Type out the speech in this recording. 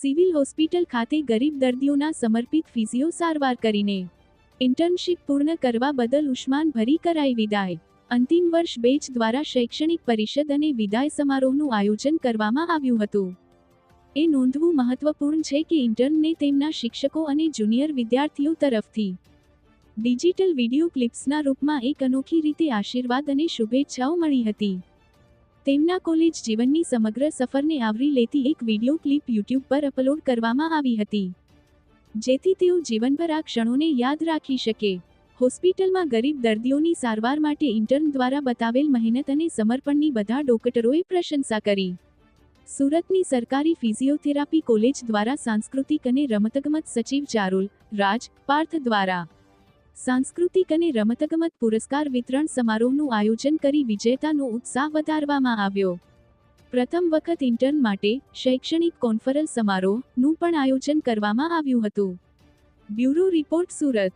Civil hospital ખાતે ગરીબ દર્દીઓના સમર્પિત ફિઝિયો સારવાર કરીને ઇન્ટર્નશીપ પૂર્ણ કરવા બદલ ઉષ્માનભરી કરાઈ વિદાય. અંતિમ વર્ષ બેચ દ્વારા શૈક્ષણિક પરિષદ અને વિદાય સમારોહનું આયોજન કરવામાં આવ્યું હતું. એ નોંધવું મહત્વપૂર્ણ છે કે ઇન્ટર્નને તેમના શિક્ષકો અને જુનિયર વિદ્યાર્થીઓ તરફથી ડિજિટલ વિડિયો ક્લિપ્સના રૂપમાં એક અનોખી રીતે આશીર્વાદ અને શુભેચ્છાઓ મળી હતી. તેમના કોલેજ જીવનની સમગ્ર સફરને આવરી લેતી એક વીડિયો ક્લિપ યુટ્યુબ પર અપલોડ કરવામાં આવી હતી. જેથી તેઓ જીવનભર આ ક્ષણોને યાદ રાખી શકે. હોસ્પિટલમાં ગરીબ દર્દીઓની સારવાર માટે ઇન્ટર્ન દ્વારા બતાવેલ મહેનત અને સમર્પણની બધા ડોક્ટરોએ પ્રશંસા કરી. સુરતની સરકારી ફિઝિયોથેરાપી કોલેજ દ્વારા સાંસ્કૃતિક અને રમતગમત સચિવ ચારુલ, રાજ, પાર્થ દ્વારા સાંસ્કૃતિક અને રમતગમત પુરસ્કાર વિતરણ સમારોહનું આયોજન કરી વિજેતાનો ઉત્સાહ વધારવામાં આવ્યો. પ્રથમ વખત ઇન્ટર્ન માટે શૈક્ષણિક કોન્ફરન્સ સમારોહનું પણ આયોજન કરવામાં આવ્યું હતું. Bureau report Surat.